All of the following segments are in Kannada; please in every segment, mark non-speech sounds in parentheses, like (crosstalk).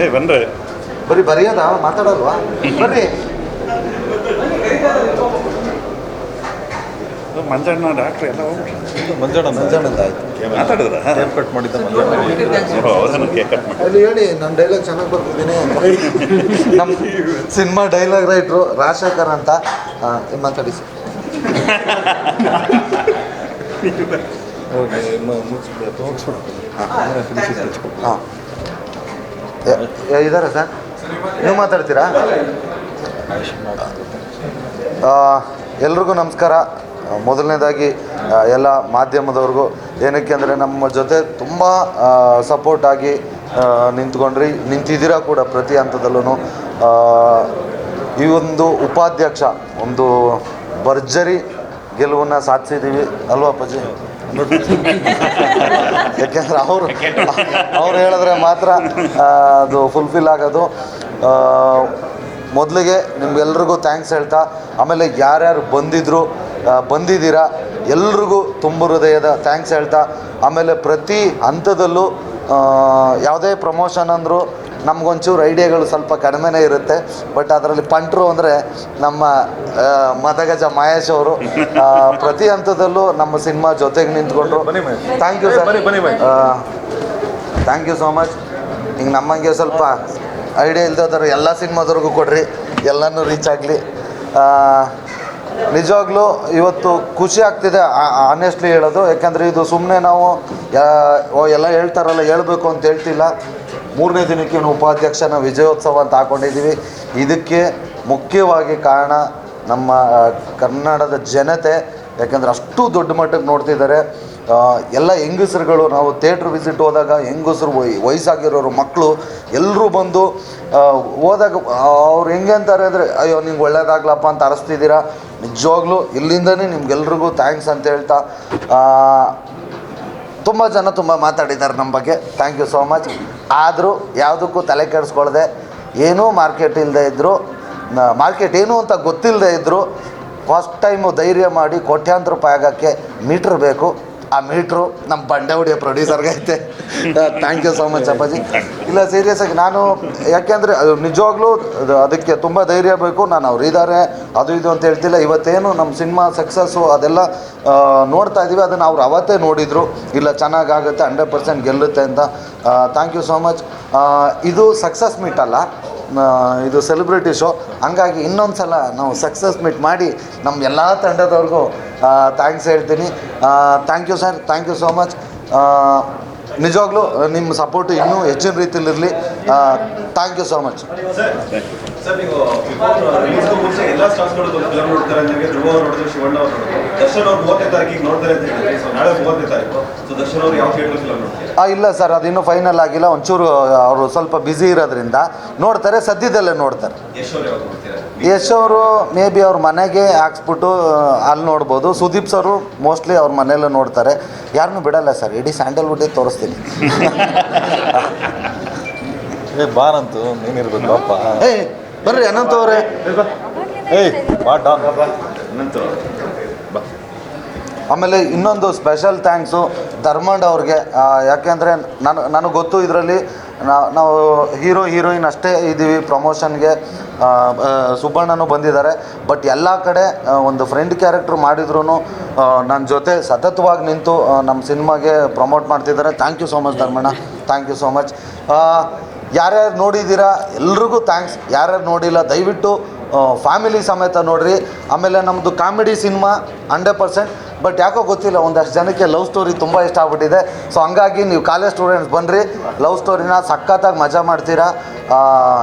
ಏ ಬಂದ್ರೆ ಬರೀ ಬರೆಯೋದ? ಮಾತಾಡಲ್ವಾ? ಬರ್ರಿ ಮಂಜಣ್ಣ ಡಾಕ್ಟ್ರ್ ಎಲ್ಲ ಹೋಗ್ಬಿಟ್ರು. ಮಂಜಣ್ಣ ಅಂತ ಆಯ್ತು. ಮಾತಾಡಿದ್ರ? ಟೇಪ್ ಕಟ್ ಮಾಡಿದ್ದ ಮಂಜಣ್ಣ. ಅವರನ್ನು ಕೇಕ್ ಕಟ್ ಮಾಡಿ. ಅಲ್ಲಿ ಹೇಳಿ ನನ್ನ ಡೈಲಾಗ್ ಚೆನ್ನಾಗಿ ಬರ್ತಿದ್ದೀನಿ ನಮ್ಮ ಸಿನಿಮಾ ಡೈಲಾಗ್ ರೈಟ್ರು ರಾಜಶೇಖರ್ ಅಂತ. ಮಾತಾಡಿ ಸರ್. ಹಾಂ. ಇದ್ದಾರೆ ಸರ್? ನೀವು ಮಾತಾಡ್ತೀರಾ? ಎಲ್ರಿಗೂ ನಮಸ್ಕಾರ. ಮೊದಲನೇದಾಗಿ ಎಲ್ಲ ಮಾಧ್ಯಮದವ್ರಿಗೂ ಏನಕ್ಕೆ ಅಂದರೆ ನಮ್ಮ ಜೊತೆ ತುಂಬ ಸಪೋರ್ಟ್ ಆಗಿ ಆ, ನಿಂತ್ಕೊಂಡ್ರಿ. ನಿಂತಿದ್ದೀರಾ ಕೂಡ ಪ್ರತಿ ಹಂತದಲ್ಲೂ ಈ ಒಂದು ಉಪಾಧ್ಯಕ್ಷ ಒಂದು ಭರ್ಜರಿ ಗೆಲುವನ್ನು ಸಾಧಿಸಿದ್ದೀವಿ. ಅಲ್ವಾ ಅಪ್ಪಾಜಿ? (laughs) ಯಾಕೆಂದ್ರೆ ಅವರು ಅವ್ರು ಹೇಳಿದ್ರೆ ಮಾತ್ರ ಅದು ಫುಲ್ಫಿಲ್ ಆಗೋದು. ಮೊದಲಿಗೆ ನಿಮ್ಗೆಲ್ರಿಗೂ ಥ್ಯಾಂಕ್ಸ್ ಹೇಳ್ತಾ, ಆಮೇಲೆ ಯಾರ್ಯಾರು ಬಂದಿದ್ರು ಬಂದಿದ್ದೀರಾ, ಎಲ್ರಿಗೂ ತುಂಬ ಹೃದಯದ ಥ್ಯಾಂಕ್ಸ್ ಹೇಳ್ತಾ, ಆಮೇಲೆ ಪ್ರತಿ ಹಂತದಲ್ಲೂ ಯಾವುದೇ ಪ್ರಮೋಷನ್ ಅಂದರೂ ನಮಗೊಂಚೂರು ಐಡಿಯಾಗಳು ಸ್ವಲ್ಪ ಕಡಿಮೆನೇ ಇರುತ್ತೆ ಬಟ್ ಅದರಲ್ಲಿ ಪಂಟ್ರು ಅಂದರೆ ನಮ್ಮ ಮದಗಜ ಮಹೇಶ್ ಅವರು ಪ್ರತಿ ಹಂತದಲ್ಲೂ ನಮ್ಮ ಸಿನಿಮಾ ಜೊತೆಗೆ ನಿಂತ್ಕೊಂಡ್ರು. Thank you sir. Thank you so much ಹಿಂಗೆ ನಮ್ಮಂಗೆ ಸ್ವಲ್ಪ ಐಡಿಯಾ ಇಲ್ದೋದ್ರೆ ಎಲ್ಲ ಸಿನಿಮಾದವ್ರಿಗೂ ಕೊಡ್ರಿ ಎಲ್ಲನೂ ರೀಚ್ ಆಗಲಿ. ನಿಜವಾಗ್ಲೂ ಇವತ್ತು ಖುಷಿ ಆಗ್ತಿದೆ ಆನೆಸ್ಟ್ಲಿ ಹೇಳೋದು. ಯಾಕಂದರೆ ಇದು ಸುಮ್ಮನೆ ನಾವು ಓ ಎಲ್ಲ ಹೇಳ್ತಾರಲ್ಲ ಹೇಳಬೇಕು ಅಂತ ಹೇಳ್ತಿಲ್ಲ. ಮೂರನೇ ದಿನಕ್ಕೆ ಉಪಾಧ್ಯಕ್ಷನ ವಿಜಯೋತ್ಸವ ಅಂತ ಹಾಕೊಂಡಿದ್ದೀವಿ. ಇದಕ್ಕೆ ಮುಖ್ಯವಾಗಿ ಕಾರಣ ನಮ್ಮ ಕನ್ನಡದ ಜನತೆ. ಯಾಕೆಂದರೆ ಅಷ್ಟು ದೊಡ್ಡ ಮಟ್ಟಕ್ಕೆ ನೋಡ್ತಿದ್ದಾರೆ. ಎಲ್ಲ ಹೆಂಗಸರುಗಳು, ನಾವು ಥಿಯೇಟ್ರ್ ವಿಸಿಟ್ ಹೋದಾಗ ಹೆಂಗಸರು ವಯ್, ವಯಸ್ಸಾಗಿರೋರು, ಮಕ್ಕಳು ಎಲ್ಲರೂ ಬಂದು ಹೋದಾಗ ಅವ್ರು ಹೆಂಗೆ ಅಂತಾರೆ ಅಂದರೆ, ಅಯ್ಯೋ, ನಿಮ್ಗೆ ಒಳ್ಳೇದಾಗ್ಲಪ್ಪ ಅಂತ ಅರಸ್ತಿದ್ದೀರಾ? ನಿಜವಾಗ್ಲೂ ಇಲ್ಲಿಂದನೇ ನಿಮ್ಗೆಲ್ರಿಗೂ ಥ್ಯಾಂಕ್ಸ್ ಅಂತ ಹೇಳ್ತಾ ತುಂಬ ಜನ ತುಂಬ ಮಾತಾಡಿದ್ದಾರೆ ನಮ್ಮ ಬಗ್ಗೆ. ಥ್ಯಾಂಕ್ ಯು ಸೋ ಮಚ್ ಆದರೂ ಯಾವುದಕ್ಕೂ ತಲೆ ಕೆಡಿಸ್ಕೊಳ್ದೆ. ಏನೂ ಮಾರ್ಕೆಟ್ ಇಲ್ಲದೆ ಇದ್ದರು ಮಾರ್ಕೆಟ್ ಏನು ಅಂತ ಗೊತ್ತಿಲ್ಲದೆ ಇದ್ದರು ಫಸ್ಟ್ ಟೈಮು ಧೈರ್ಯ ಮಾಡಿ ಕೋಟ್ಯಾಂತರ ರೂಪಾಯಿ ಆಗೋಕ್ಕೆ ಮೀಟ್ರ್ ಬೇಕು. ಆ ಮೀಟ್ರು ನಮ್ಮ ಬಂಡೆ ಹೊಡಿಯೋ ಪ್ರೊಡ್ಯೂಸರ್ಗೆ ಐತೆ. ಥ್ಯಾಂಕ್ ಯು ಸೋ ಮಚ್ ಅಪ್ಪಾಜಿ. ಇಲ್ಲ ಸೀರಿಯಸ್ ಆಗಿ ನಾನು ಯಾಕೆಂದರೆ ಅದು ನಿಜವಾಗ್ಲೂ ಅದಕ್ಕೆ ತುಂಬ ಧೈರ್ಯ ಬೇಕು. ನಾನು ಅವ್ರು ಇದ್ದಾರೆ ಅದು ಇದು ಅಂತ ಹೇಳ್ತಿಲ್ಲ. ಇವತ್ತೇನು ನಮ್ಮ ಸಿನಿಮಾ ಸಕ್ಸಸ್ಸು ಅದೆಲ್ಲ ನೋಡ್ತಾ ಇದ್ದೀವಿ ಅದನ್ನು ಅವ್ರು ಅವತ್ತೇ ನೋಡಿದರು. ಇಲ್ಲ ಚೆನ್ನಾಗಾಗುತ್ತೆ ಹಂಡ್ರೆಡ್ ಪರ್ಸೆಂಟ್ ಗೆಲ್ಲುತ್ತೆ ಅಂತ. ಥ್ಯಾಂಕ್ ಯು ಸೋ ಮಚ್ ಇದು ಸಕ್ಸಸ್ ಮೀಟ್ ಅಲ್ಲ. ಇದು ಸೆಲೆಬ್ರಿಟಿ ಶೋ ಹಂಗಾಗಿ ಇನ್ನೊಂದು ಸಲ ನಾವು ಸಕ್ಸಸ್ ಮೀಟ್ ಮಾಡಿ ನಮ್ಮ ಎಲ್ಲ ತಂಡದವ್ರಿಗೂ ಥ್ಯಾಂಕ್ಸ್ ಹೇಳ್ತೀನಿ. Thank you sir thank you so much ನಿಜವಾಗ್ಲೂ ನಿಮ್ಮ ಸಪೋರ್ಟ್ ಇನ್ನೂ ಹೆಚ್ಚಿನ ರೀತಿಲಿರಲಿ ಥ್ಯಾಂಕ್ ಯು ಸೋ ಮಚ್ ಇಲ್ಲ ಸರ್ ಅದು ಇನ್ನೂ ಫೈನಲ್ ಆಗಿಲ್ಲ. ಒಂಚೂರು ಅವರು ಸ್ವಲ್ಪ ಬ್ಯುಸಿ ಇರೋದ್ರಿಂದ ನೋಡ್ತಾರೆ. ಸದ್ಯದಲ್ಲೇ ನೋಡ್ತಾರೆ. ಯಶ್ ಅವ್ರು ಮೇ ಬಿ ಅವ್ರ ಮನೆಗೆ ಹಾಕ್ಸ್ಬಿಟ್ಟು ಅಲ್ಲಿ ನೋಡ್ಬೋದು. ಸುದೀಪ್ ಸರು ಮೋಸ್ಟ್ಲಿ ಅವ್ರ ಮನೆಯಲ್ಲೇ ನೋಡ್ತಾರೆ. ಯಾರನ್ನೂ ಬಿಡಲ್ಲ ಸರ್ ಇಡೀ ಸ್ಯಾಂಡಲ್ವುಡ್ಡೇ ತೋರಿಸ್ತೀನಿ. ಏ ಬಾರಂತು ನೀನಿರ್ಬೇಕು ಅಪ್ಪ. ಏಯ್ ಬರ್ರಿ ಅನಂತ ಅವರೇ. ಏಯ್ ಬಾ ಆಮೇಲೆ ಇನ್ನೊಂದು ಸ್ಪೆಷಲ್ ಥ್ಯಾಂಕ್ಸು ಧರ್ಮಂಡ್ ಅವ್ರಿಗೆ. ಯಾಕೆಂದರೆ ನಾನು ನನಗೆ ಗೊತ್ತು ಇದರಲ್ಲಿ ನಾವು ಹೀರೋ, ಹೀರೋಯಿನ್ ಅಷ್ಟೇ ಇದ್ದೀವಿ. ಪ್ರಮೋಷನ್ಗೆ ಸುಬ್ಬಣ್ಣನೂ ಬಂದಿದ್ದಾರೆ. ಬಟ್ ಎಲ್ಲ ಕಡೆ ಒಂದು ಫ್ರೆಂಡ್ ಕ್ಯಾರೆಕ್ಟ್ರ್ ಮಾಡಿದ್ರು ನನ್ನ ಜೊತೆ ಸತತವಾಗಿ ನಿಂತು ನಮ್ಮ ಸಿನಿಮಾಗೆ ಪ್ರಮೋಟ್ ಮಾಡ್ತಿದ್ದಾರೆ. Thank you so much Dharmanna. Thank you so much ಯಾರ್ಯಾರು ನೋಡಿದ್ದೀರಾ? ಎಲ್ರಿಗೂ ಥ್ಯಾಂಕ್ಸ್ ಯಾರ್ಯಾರು ನೋಡಿಲ್ಲ, ದಯವಿಟ್ಟು ಫ್ಯಾಮಿಲಿ ಸಮೇತ ನೋಡ್ರಿ. ಆಮೇಲೆ ನಮ್ಮದು comedy cinema hundred percent but ಯಾಕೋ ಗೊತ್ತಿಲ್ಲ ಒಂದಷ್ಟು ಜನಕ್ಕೆ ಲವ್ ಸ್ಟೋರಿ ತುಂಬ ಇಷ್ಟ ಆಗ್ಬಿಟ್ಟಿದೆ. ಸೊ ಹಂಗಾಗಿ ನೀವು ಕಾಲೇಜ್ ಸ್ಟೂಡೆಂಟ್ಸ್ ಬನ್ನಿರಿ ಲವ್ ಸ್ಟೋರಿನ ಸಖತ್ತಾಗಿ ಮಜಾ ಮಾಡ್ತೀರಾ.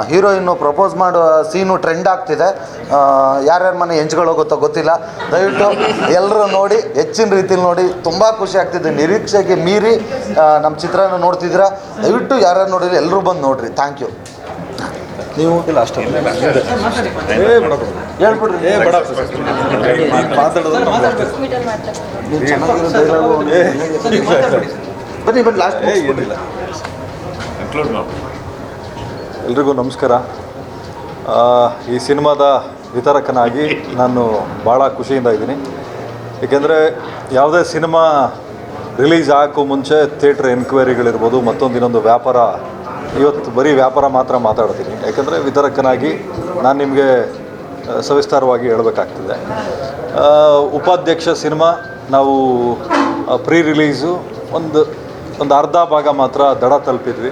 ಹೀರೋಯಿನ್ನು ಪ್ರಪೋಸ್ ಮಾಡೋ ಸೀನು ಟ್ರೆಂಡ್ ಆಗ್ತಿದೆ. ಯಾರ್ಯಾರ ಮನೆ ಹೆಂಚ್ಗಳೋಗುತ್ತೋ ಗೊತ್ತಿಲ್ಲ. ದಯವಿಟ್ಟು ಎಲ್ಲರೂ ನೋಡಿ ಹೆಚ್ಚಿನ ರೀತಿಯಲ್ಲಿ ನೋಡಿ. ತುಂಬ ಖುಷಿ ಆಗ್ತಿದೆ. ನಿರೀಕ್ಷೆಗೆ ಮೀರಿ ನಮ್ಮ ಚಿತ್ರನ ನೋಡ್ತಿದ್ದೀರಾ. ದಯವಿಟ್ಟು ಯಾರ್ಯಾರು ನೋಡಿರಿ ಎಲ್ಲರೂ ಬಂದು ನೋಡಿರಿ. ಥ್ಯಾಂಕ್ ಯು ನೀವು ಇಲ್ಲ ಅಷ್ಟೇ. ಹೇಳ್ಬಿಡ್ರಿ. ಏ ಬೇಡ ಮಾತಾಡೋದು. ನೀವು ಚೆನ್ನಾಗಿರೋ ಬನ್ನಿ ಬನ್ನಿ ಲಾಸ್ಟ್ ಏ ಏನಿಲ್ಲ. ಎಲ್ರಿಗೂ ನಮಸ್ಕಾರ. ಆ, ಈ ಸಿನಿಮಾದ ವಿತರಕನಾಗಿ ನಾನು ಭಾಳ ಖುಷಿಯಿಂದ ಇದ್ದೀನಿ. ಏಕೆಂದರೆ ಯಾವುದೇ ಸಿನಿಮಾ ರಿಲೀಸ್ ಆಗೋಕ್ಕೂ ಮುಂಚೆ ಥಿಯೇಟ್ರ್ ಎನ್ಕ್ವೈರಿಗಳಿರ್ಬೋದು ಮತ್ತೊಂದು ಇನ್ನೊಂದು ವ್ಯಾಪಾರ ಇವತ್ತು ಬರೀ ವ್ಯಾಪಾರ ಮಾತ್ರ ಮಾತಾಡ್ತೀನಿ. ಯಾಕಂದರೆ ವಿತರಕನಾಗಿ ನಾನು ನಿಮಗೆ ಸವಿಸ್ತಾರವಾಗಿ ಹೇಳಬೇಕಾಗ್ತದೆ. ಉಪಾಧ್ಯಕ್ಷ ಸಿನಿಮಾ ನಾವು ಪ್ರೀ ರಿಲೀಸು ಒಂದು ಒಂದು ಅರ್ಧ ಭಾಗ ಮಾತ್ರ ದಡ ತಲುಪಿದ್ವಿ.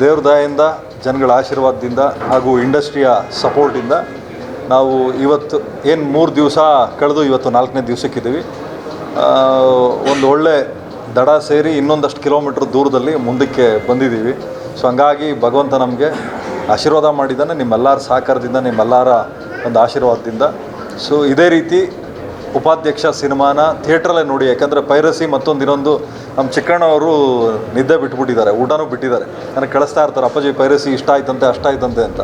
ದೇವ್ರ ದಯೆಯಿಂದ ಜನಗಳ ಆಶೀರ್ವಾದದಿಂದ ಹಾಗೂ ಇಂಡಸ್ಟ್ರಿಯ ಸಪೋರ್ಟಿಂದ ನಾವು ಇವತ್ತು, ಏನು ಮೂರು ದಿವಸ ಕಳೆದು ಇವತ್ತು ನಾಲ್ಕನೇ ದಿವಸಕ್ಕಿದ್ದೀವಿ. ಒಂದು ಒಳ್ಳೆ ದಡ ಸೇರಿ ಇನ್ನೊಂದಷ್ಟು ಕಿಲೋಮೀಟ್ರ್ ದೂರದಲ್ಲಿ ಮುಂದಕ್ಕೆ ಬಂದಿದ್ದೀವಿ. ಸೊ, ಹಂಗಾಗಿ ಭಗವಂತ ನಮಗೆ ಆಶೀರ್ವಾದ ಮಾಡಿದ್ದಾನೆ, ನಿಮ್ಮೆಲ್ಲರ ಸಹಕಾರದಿಂದ ನಿಮ್ಮೆಲ್ಲರ ಒಂದು ಆಶೀರ್ವಾದದಿಂದ. ಸೊ ಇದೇ ರೀತಿ ಉಪಾಧ್ಯಕ್ಷ ಸಿನಿಮಾನ ಥಿಯೇಟ್ರಲ್ಲೇ ನೋಡಿ, ಯಾಕಂದರೆ ಪೈರಸಿ ಮತ್ತೊಂದು ಇನ್ನೊಂದು ನಮ್ಮ ಚಿಕ್ಕಣ್ಣವರು ನಿದ್ದೆ ಬಿಟ್ಬಿಟ್ಟಿದ್ದಾರೆ, ಊಟನೂ ಬಿಟ್ಟಿದ್ದಾರೆ. ನನಗೆ ಕಳಿಸ್ತಾ ಇರ್ತಾರೆ, ಅಪ್ಪಾಜಿ, ಪೈರಸಿ ಇಷ್ಟ ಆಯ್ತಂತೆ ಅಷ್ಟ ಆಯ್ತಂತೆ ಅಂತ.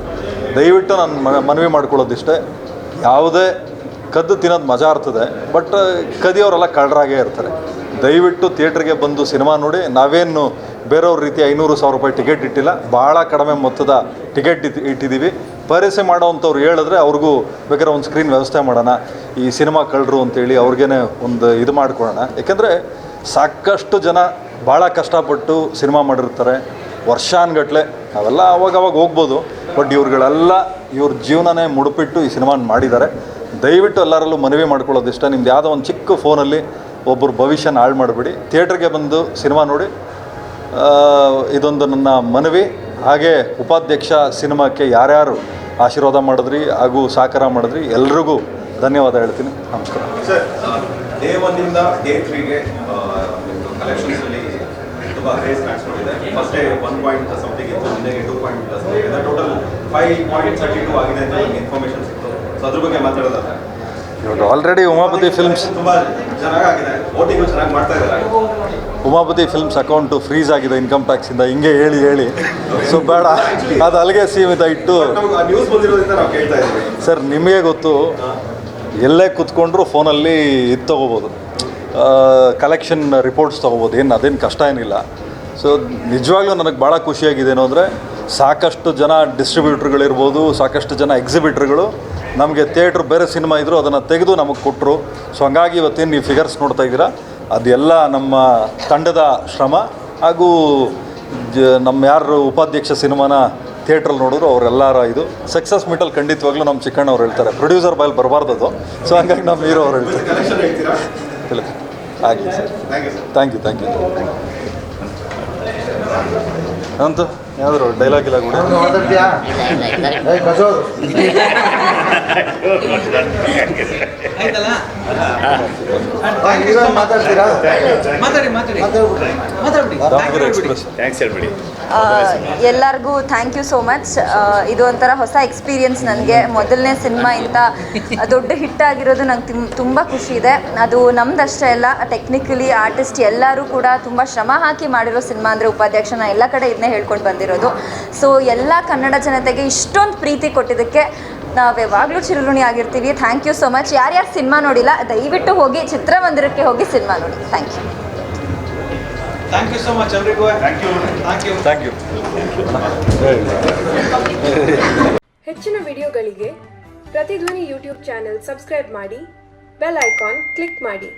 ದಯವಿಟ್ಟು ನಾನು ಮನವಿ ಮಾಡ್ಕೊಳ್ಳೋದಿಷ್ಟೇ. ಯಾವುದೇ ಕದ್ದು ತಿನ್ನೋದು ಮಜಾ ಇರ್ತದೆ, ಬಟ್ ಕದಿಯೋರೆಲ್ಲ ಕಳ್ಳರಾಗೇ ಇರ್ತಾರೆ. ದಯವಿಟ್ಟು ಥಿಯೇಟ್ರಿಗೆ ಬಂದು ಸಿನಿಮಾ ನೋಡಿ, ನಾವೇನು ಬೇರೆಯವ್ರ ರೀತಿ ಐನೂರು ಸಾವಿರ ರೂಪಾಯಿ ಟಿಕೆಟ್ ಇಟ್ಟಿಲ್ಲ ಭಾಳ ಕಡಿಮೆ ಮೊತ್ತದ ಟಿಕೆಟ್ ಇಟ್, ಇಟ್ಟಿದ್ದೀವಿ. ಪೈರಸಿ ಮಾಡೋವಂಥವ್ರು ಹೇಳಿದ್ರೆ ಅವ್ರಿಗೂ ಬೇಕಾದ್ರೆ ಒಂದು ಸ್ಕ್ರೀನ್ ವ್ಯವಸ್ಥೆ ಮಾಡೋಣ. ಈ ಸಿನಿಮಾ ಕಳ್ಳರು ಅಂತೇಳಿ ಅವ್ರಿಗೇನೆ ಒಂದು ಇದು ಮಾಡ್ಕೊಳ್ಳೋಣ. ಯಾಕೆಂದರೆ ಸಾಕಷ್ಟು ಜನ ಭಾಳ ಕಷ್ಟಪಟ್ಟು ಸಿನಿಮಾ ಮಾಡಿರ್ತಾರೆ. ವರ್ಷಾನ್ಗಟ್ಲೆ ಅವೆಲ್ಲ ಅವಾಗ ಅವಾಗ ಹೋಗ್ಬೋದು. ಬಟ್ ಇವ್ರುಗಳೆಲ್ಲ ಇವ್ರ ಜೀವನನೇ ಮುಡುಪಿಟ್ಟು ಈ ಸಿನಿಮಾನ ಮಾಡಿದ್ದಾರೆ. ದಯವಿಟ್ಟು ಎಲ್ಲರಲ್ಲೂ ಮನವಿ ಮಾಡ್ಕೊಳ್ಳೋದಿಷ್ಟ ನಿಮ್ದು ಯಾವುದೋ ಒಂದು ಚಿಕ್ಕ ಫೋನಲ್ಲಿ ಒಬ್ಬರು ಭವಿಷ್ಯನ ಹಾಳು ಮಾಡಿಬಿಡಿ. ಥಿಯೇಟ್ರಿಗೆ ಬಂದು ಸಿನಿಮಾ ನೋಡಿ. ಇದೊಂದು ನನ್ನ ಮನವಿ. ಹಾಗೆ ಉಪಾಧ್ಯಕ್ಷ ಸಿನಿಮಾಕ್ಕೆ ಯಾರ್ಯಾರು ಆಶೀರ್ವಾದ ಮಾಡಿದ್ರಿ ಹಾಗೂ ಸಹಕಾರ ಮಾಡಿದ್ರಿ, ಎಲ್ರಿಗೂ ಧನ್ಯವಾದ ಹೇಳ್ತೀನಿ. ನಮಸ್ಕಾರ. ಸರ್ ಡೇ ಡೇ ತುಂಬಾ craze ಕಾಣಿಸ್ಕೊಂಡಿದೆ first day one point something ಇತ್ತು total five point thirty two ಆಗಿದೆ ಅಂತ ಇನ್ಫಾರ್ಮೇಶನ್ ಸಿಕ್ತು. ಸೊ ಅದ್ರ ಬಗ್ಗೆ ಮಾತಾಡೋದಾದ್ರೆ ಇವಾಗ already Umapathi films Umapathi films account freeze ಆಗಿದೆ ಇನ್ಕಮ್ ಟ್ಯಾಕ್ಸಿಂದ ಹಿಂಗೆ ಹೇಳಿ ಹೇಳಿ. ಸೊ ಬೇಡ. ಅದು ಅಲ್ಲಿಗೆ ಸೀಮಿತ ಇಟ್ಟು. ಸರ್ ನಿಮಗೆ ಗೊತ್ತು ಎಲ್ಲೇ ಕೂತ್ಕೊಂಡ್ರು ಫೋನಲ್ಲಿ ಇದು ತೊಗೋಬೋದು. ಕಲೆಕ್ಷನ್ ರಿಪೋರ್ಟ್ಸ್ ತೊಗೋಬೋದು. ಏನು ಅದೇನು ಕಷ್ಟ ಏನಿಲ್ಲ. ಸೊ ನಿಜವಾಗ್ಲೂ ನನಗೆ ಭಾಳ ಖುಷಿಯಾಗಿದೆ ಏನು ಅಂದರೆ ಸಾಕಷ್ಟು ಜನ ಡಿಸ್ಟ್ರಿಬ್ಯೂಟ್ರ್ಗಳಿರ್ಬೋದು ಸಾಕಷ್ಟು ಜನ ಎಕ್ಸಿಬಿಟ್ರ್ಗಳು ನಮಗೆ ಥಿಯೇಟ್ರ್ ಬೇರೆ ಸಿನಿಮಾ ಇದ್ದರು ಅದನ್ನು ತೆಗೆದು ನಮಗೆ ಕೊಟ್ಟರು ಸೊ ಹಂಗಾಗಿ ಇವತ್ತೇನು ನೀವು ಫಿಗರ್ಸ್ ನೋಡ್ತಾ ಇದ್ದೀರಾ? ಅದೆಲ್ಲ ನಮ್ಮ ತಂಡದ ಶ್ರಮ ಹಾಗೂ ಜ ನಮ್ಮ ಯಾರು ಉಪಾಧ್ಯಕ್ಷ ಸಿನಿಮಾನ ಥಿಯೇಟ್ರಲ್ಲಿ ನೋಡಿದ್ರು ಅವರೆಲ್ಲರ ಇದು. ಸಕ್ಸಸ್ ಮೀಟಲ್ಲಿ ಖಂಡಿತವಾಗ್ಲೂ ನಮ್ಮ ಚಿಕ್ಕಣ್ಣವ್ರು ಹೇಳ್ತಾರೆ. ಪ್ರೊಡ್ಯೂಸರ್ ಬಾಯಲ್ಲಿ ಬರಬಾರ್ದು ಅದು. ಸೊ ಹಂಗಾಗಿ ನಮ್ಮ ಹೀರೋ ಅವ್ರು ಹೇಳ್ತಾರೆ. ಆಗಲಿ sir. Thank you sir thank you thank you ಅಂತ ಯಾವ್ದಾರು ಡೈಲಾಗ್ ಇಲ್ಲ ಕೂಡ ಮಾತಾಡ್ತೀರಾ? ಮಾತಾಡಿ ಮಾತಾಡಿ. ಎಲ್ಲರಿಗೂ ಥ್ಯಾಂಕ್ ಯು ಸೋ ಮಚ್ ಇದು ಒಂಥರ ಹೊಸ ಎಕ್ಸ್ಪೀರಿಯನ್ಸ್ ನನಗೆ. ಮೊದಲನೇ ಸಿನಿಮಾ ಇಂತ ದೊಡ್ಡ ಹಿಟ್ ಆಗಿರೋದು ನಂಗೆ ತುಂಬ ಖುಷಿ ಇದೆ. ಅದು ನಮ್ದಷ್ಟೇ ಅಲ್ಲ ಟೆಕ್ನಿಕಲಿ ಆರ್ಟಿಸ್ಟ್ ಎಲ್ಲರೂ ಕೂಡ ತುಂಬ ಶ್ರಮ ಹಾಕಿ ಮಾಡಿರೋ ಸಿನಿಮಾ ಅಂದ್ರೆ ಉಪಾಧ್ಯಕ್ಷ ನಾನು ಎಲ್ಲ ಕಡೆ ಇದನ್ನೇ ಹೇಳ್ಕೊಂಡು ಬಂದಿರೋದು ಸೊ ಎಲ್ಲ ಕನ್ನಡ ಜನತೆಗೆ ಇಷ್ಟೊಂದು ಪ್ರೀತಿ ಕೊಟ್ಟಿದ್ದಕ್ಕೆ ನಾವು ಯಾವಾಗಲೂ ಚಿರುಣಿ ಆಗಿರ್ತೀವಿ. ಥ್ಯಾಂಕ್ ಯು ಸೊ ಮಚ್ ಯಾರ್ಯಾರು ಸಿನಿಮಾ ನೋಡಿಲ್ಲ ದಯವಿಟ್ಟು ಹೋಗಿ ಚಿತ್ರಮಂದಿರಕ್ಕೆ ಹೋಗಿ ಸಿನಿಮಾ ನೋಡಿ. Thank you thank you so much ಎಲ್ರಿಗೂ thank you thank you thank you ಹೆಚ್ಚಿನ ವಿಡಿಯೋಗಳಿಗೆ ಪ್ರತಿಧ್ವನಿ ಯೂಟ್ಯೂಬ್ ಚಾನೆಲ್ ಸಬ್ಸ್ಕ್ರೈಬ್ ಮಾಡಿ ಬೆಲ್ ಐಕಾನ್ ಕ್ಲಿಕ್ ಮಾಡಿ.